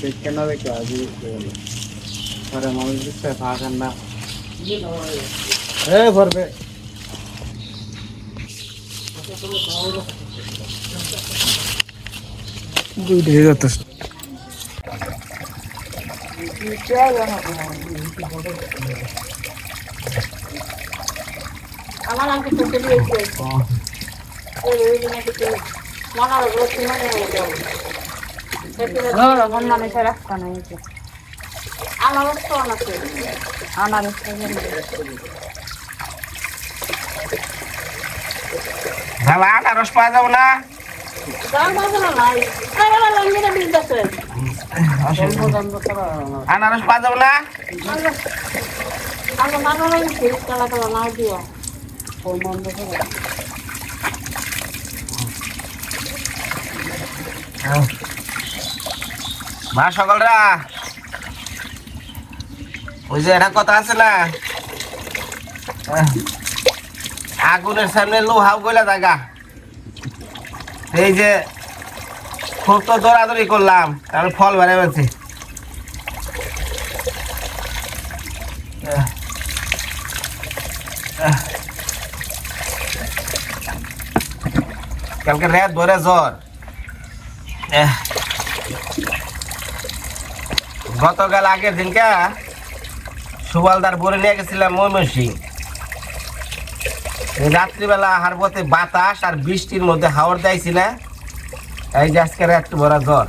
দেখে না? দেখে আগে পরে মানুষ দিচ্ছে ফাঁকান না এ ভরবে দুইটা হয়ে যাচ্ছে আমার আঙ্কে চোখে দিয়েছে ওই ওই দিনে কিছু মনার উপর মনে হয়ে যাবে মন মানুষের রাস্তা নাই তো অনেক আমার বাবা আনারস পাওয়া যাব না। আনারস পাওয়া যাব না। মা সকলরা, ওই যে একটা কথা আছে না? আগুনের সামনে লোহাও গইলা জায়গা এই যে খুব তো দৌড়াদৌড়ি করলাম তারপর ফল বেড়ে গেছে কালকে রাত ভরে জ্বর। গতকাল আগের দিনকা সুবালদার বলে নিয়ে গেছিলাম ময়মনসিং। রাত্রিবেলা হারবতে বাতাস আর বৃষ্টির মধ্যে হাওড় দিয়েছি না। এই যে আজকে একটু বড় জ্বর।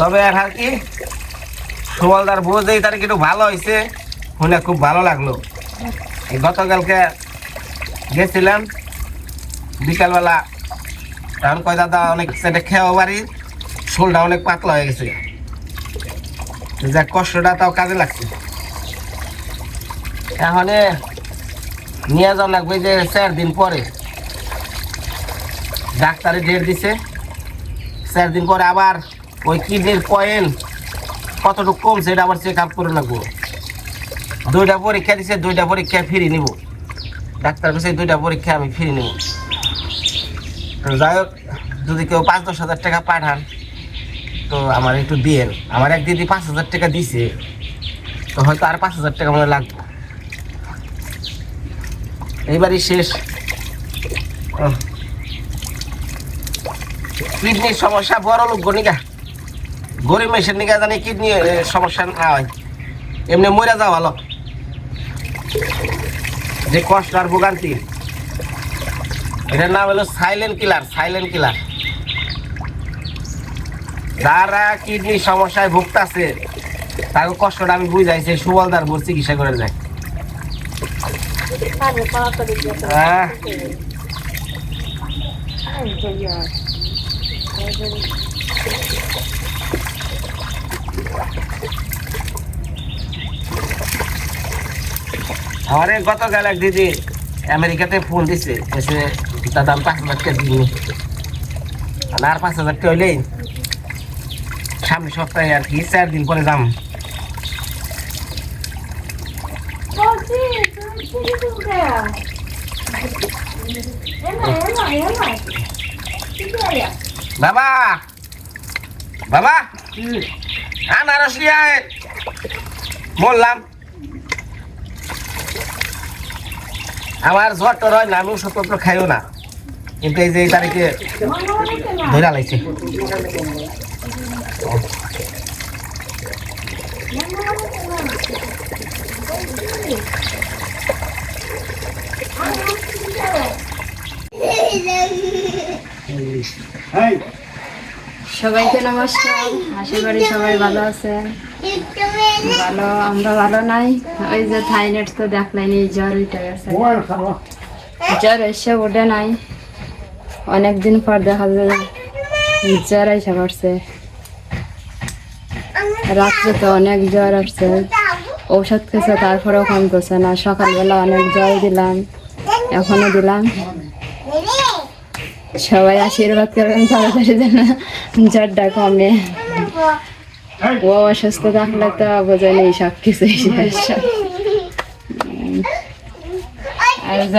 তবে আর কি, সুবলদার বউ যে তারিখ একটু ভালো হয়েছে শুনে খুব ভালো লাগল। গতকালকে গেছিলাম। বিকালবেলা তখন কয়, দাদা, অনেক সেটা খেয়াও বাড়ি শোলটা অনেক পাতলা হয়ে গেছে। যা কষ্টটা তাও কাজে লাগছে। এখন নিয়ে যাওয়া লাগবে যে চার দিন পরে। ডাক্তারে ডেট দিছে। চার দিন পরে আবার ওই কিডনির কয়েন কতটুকু কমছে এটা আবার চেক আপ করে লাগবো। দুইটা পরীক্ষা দিছে, দুইটা পরীক্ষা ফিরিয়ে নিব। ডাক্তার কাছে দুইটা পরীক্ষা আমি ফিরে নিব। যাই হোক, যদি কেউ পাঁচ, দশ হাজার টাকা পাঠান, তো আমার একটু দিয়েন। আমার এক দিদি পাঁচ হাজার টাকা দিছে, তো হয়তো আর পাঁচ হাজার টাকা মনে লাগবে। এইবারই শেষ। কিডনির সমস্যা, বড় লোক গণিকা গরিব মেশের নিকা জানি কিডনি সমস্যা না হয়। এমনি মরে যাওয়া ভালো। যে কষ্ট আর ভোগান্তি এটার নাম হলো সাইলেন্ট কিলার সাইলেন্ট কিলার যারা কিডনি সমস্যায় ভুগতাছে, তাকে কষ্টটা আমি বুঝাইছি সুবলদার বোর চিকিৎসা করে যায় আরে গতকাল এক দিদি আমেরিকাতে ফোন দিছে এসে দাদা আমি পাঁচ হাজার টাকা দিই আর পাঁচ হাজার টাকা হইলেই সামনে সপ্তাহে আর কি চার দিন পরে যাম। বাবা! বাবা! আনারস নিয়ে বললাম আমার জ্বর টর হয় না আমি ওষুধপত্র খাইও না। কিন্তু এই যে এই তারিখে ধরে কেন সবাইকে নমস্কার আশা করি সবাই ভালো আছেন। ভালো, আমরা ভালো নাই। ওই যে থাইনেট তো দেখলেনি জ্বর উঠে জ্বর এসে ওঠে নাই। অনেকদিন পর দেখা যায়, জ্বর এসে পড়ছে। রাত্রে তো অনেক জ্বর আসছে। ঔষধ খেয়েছে, তারপরেও কমতেছে না। সকালবেলা অনেক জল দিলাম এখনও দিলাম। সবাই আশীর্বাদ করবেন তাড়াতাড়ি যেন জ্বরটা কমে। ও অসুস্থ থাকলে তো বোঝা নেই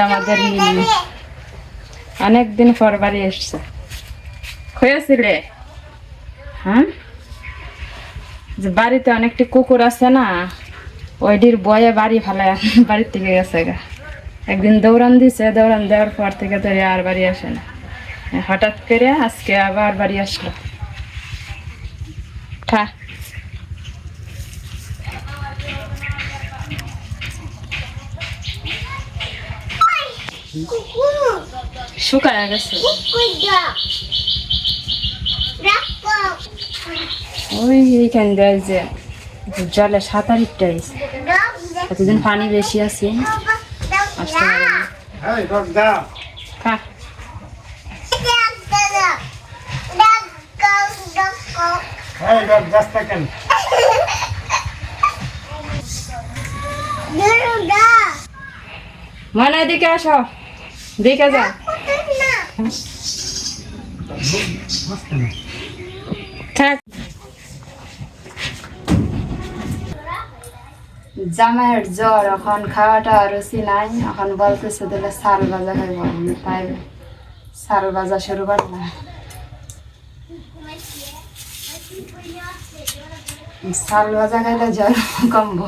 আমাদের অনেকদিন পর বাড়ি এসছে হয়েছিলে হ্যাঁ যে বাড়িতে অনেকটি কুকুর আছে না ওইটির বয়ে বাড়ি ফেলায় বাড়ির থেকে গেছে গা একদিন দৌড়ান দিছে দৌড়ান দেওয়ার পর থেকে তো আর বাড়ি আসে না হঠাৎ করে আজকে আবার বাড়ি আসলো খা শুকায় গেছে। ওই এইখান দিয়ে যে জলে সাঁতার ইটটা এতদিন পানি বেশি আছে। না। মনে এদিকে আসো। দেখে যা। জামাইয়ের জ্বর, এখন খাওয়াটা রুচি নাই। এখন বলতেছে দিলে সাল ভাজা খাইব। তাই সাল ভাজা শুরু করলাম। সাল বাজা খাইলে জ্বর কমবো।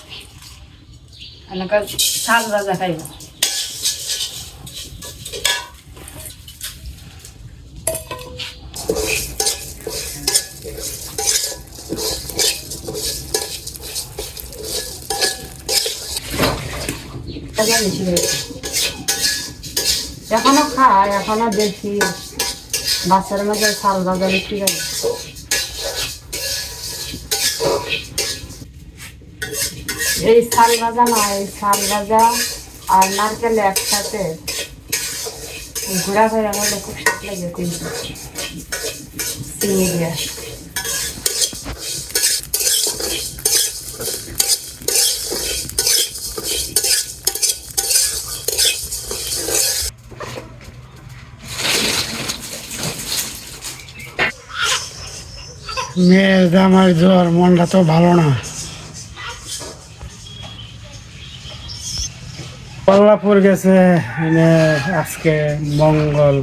এনেকা শাক ভাজা খাইব। এখনও খায় এখনও দেখি। বাচ্চার মধ্যে শাল ভাজা বিক্রি করে এই শাল ভাজা না, এই শাল আর নারকেল একসাথে। ঘোরা খুব লাগে কিন্তু। মেয়ের জামাই জ্বর, মনটা তো ভালো না। কল্লাপুর গেছে এনে আজকে মঙ্গল,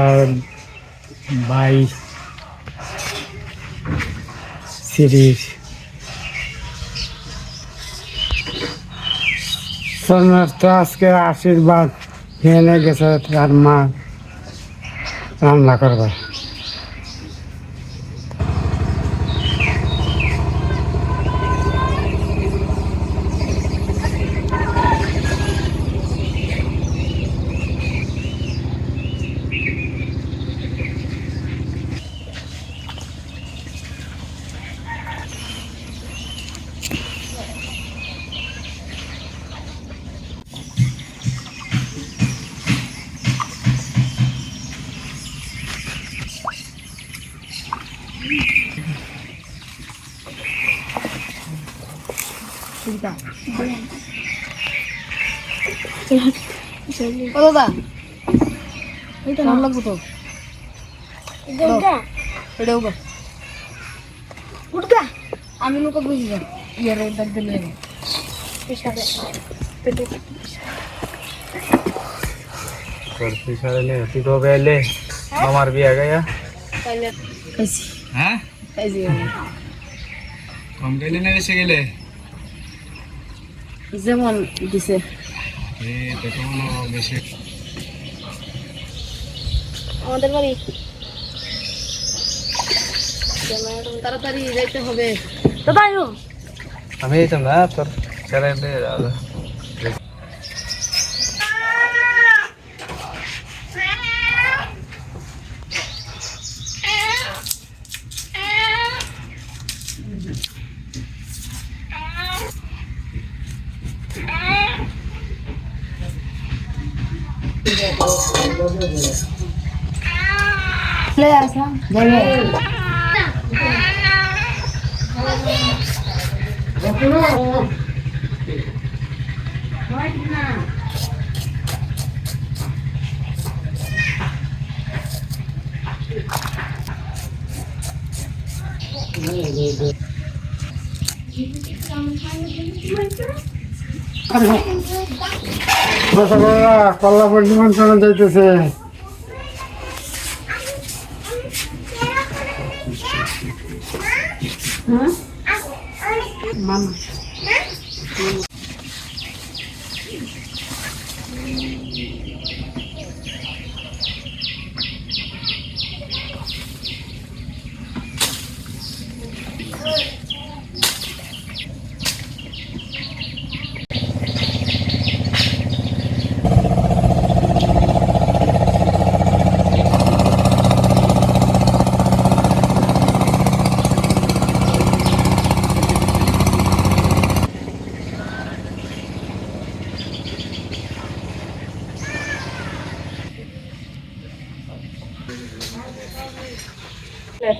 আর ভাই সিরিজ। সোনার তো আজকে আশীর্বাদ এনে গেছে তার মা, রান্না করবে ও দাদা এটা নাম লাগবে তো। এটা উগা। উঠগা আমি লোক বুঝি যা ইয়ার দাগ দিলে করছি সারে নে তুই কবে এলে? আমার বিয়া গায়া? খাইছি। হ্যাঁ? খাইছি কম গেলে না এসে গেলে? যেমন দিছে এই দেখো না দিছে আমাদের বাড়ি। তাড়াতাড়ি যাইতে হবে। তো আমি যেতাম না তোর চ্যানেলে চলে আসা যাবে কল্লাপুর নিমন্ত্রণ যাইতেছে মামা।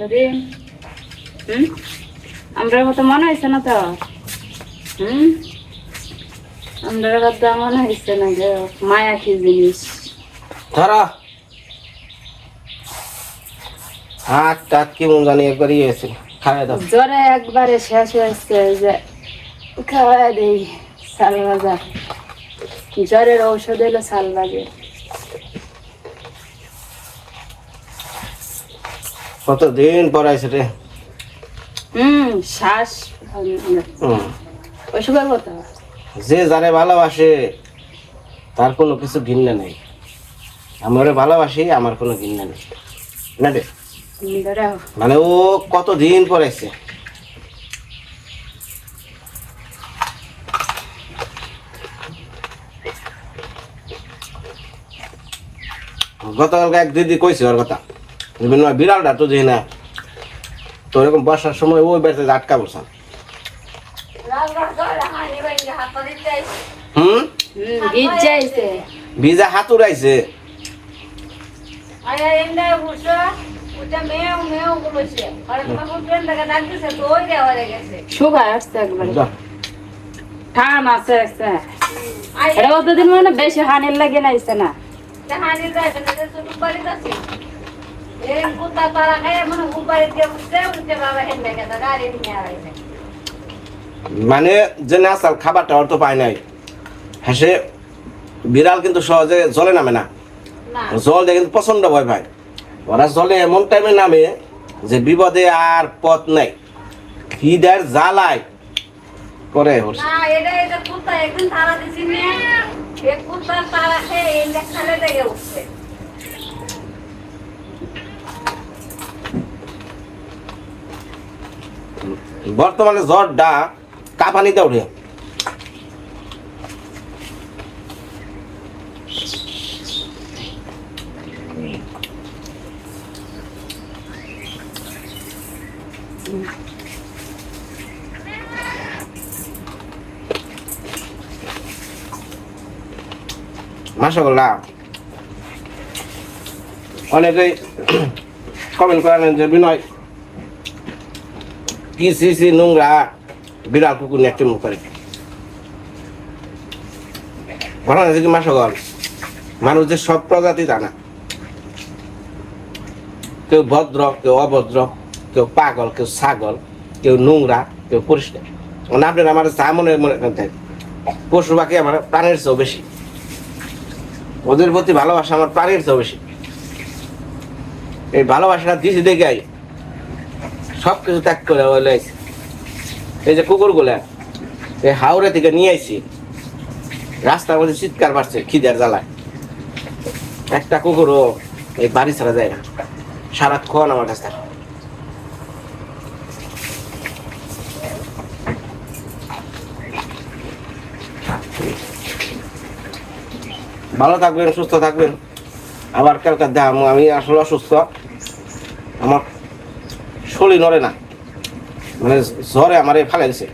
এতদিন হুম? আমরা কথা মনে হয়েছে না তো? হুম? আমরা কথা মনে হয়েছে না যে মায়া কি জিনিস? ধরো। হাত টাত জানি খাওয়া দাও। জ্বরে একবারে শেষ হয়েছে যে খাওয়া দিই সাল ভাজা জ্বরের ঔষধ হলো সাল ভাজা কত দিন পর আইসে রে? হুম শ্বাস হুম। ওষুধের কথা যে যারে ভালোবাসে তার কোনো কিছু ঘিন্না নেই। আমি ওরে ভালোবাসি আমার কোনো ঘিন্না নেই। না রে? মানে ও কত দিন পর আইসে গতকালকে এক দিদি কইছে ওর কথা। বিভিন্ন বিড়ালটা তো দিই না তো এরকম বর্ষার সময় ওই বেড়াতে আটকা বসলাম হুম? ভিজা হাত উড়াইছে। শুকায় আসছে একবারে। যা। ঠাম আছে আছে। এটা কতদিন মানে বেশি হানির লাগে না মানে যে নাচাল খাবারটা অর্থ পায় নাই। হাসে বিড়াল কিন্তু সহজে জলে নামে না। জল দিয়ে কিন্তু প্রচণ্ড ভয় পায়। ওরা জলে এমন টাইমে নামে যে বিপদে আর পথ নাই। খিদার জ্বালায়? করে একদিন তারা দিছি নে এক কুত্তা তারা খেয়ে লেগে উঠছে। বর্তমানে জ্বরটা কাঁপানিতে উঠে। মাসাল্লাহ অনেকেই কমেন্ট করেন যে বিনয় কি সি সি নোংরা বিড়াল কুকুর নিয়ে কেমন করে ঘটনা হচ্ছে কি মাসগল মানুষ যে সব প্রজাতি তা না কেউ ভদ্র কেউ অভদ্র কেউ পাগল কেউ ছাগল কেউ নোংরা কেউ পরিষ্কার আপনার আমার যা মনে মনে থাকে পশু পাখি আমার প্রাণের চেয়েও বেশি ওদের প্রতি ভালোবাসা আমার প্রাণের চেয়েও বেশি এই ভালোবাসাটা দিছি দেখে সব কিছু ত্যাগ করে হলে এই যে কুকুরগুলা, এই হাওড়া থেকে নিয়ে আসি রাস্তার মধ্যে চিৎকার বাড়ছে খিদের জ্বালায়। একটা কুকুরও এই বাড়ি ছাড়া যায় না। সারাক্ষণ আমার কাছে ভালো থাকবেন, সুস্থ থাকবেন। আবার কালকার দাম, আমি আসলে অসুস্থ। আমার শরীর নড়ে না। মানে জ্বরে আমার ফালে দিছে।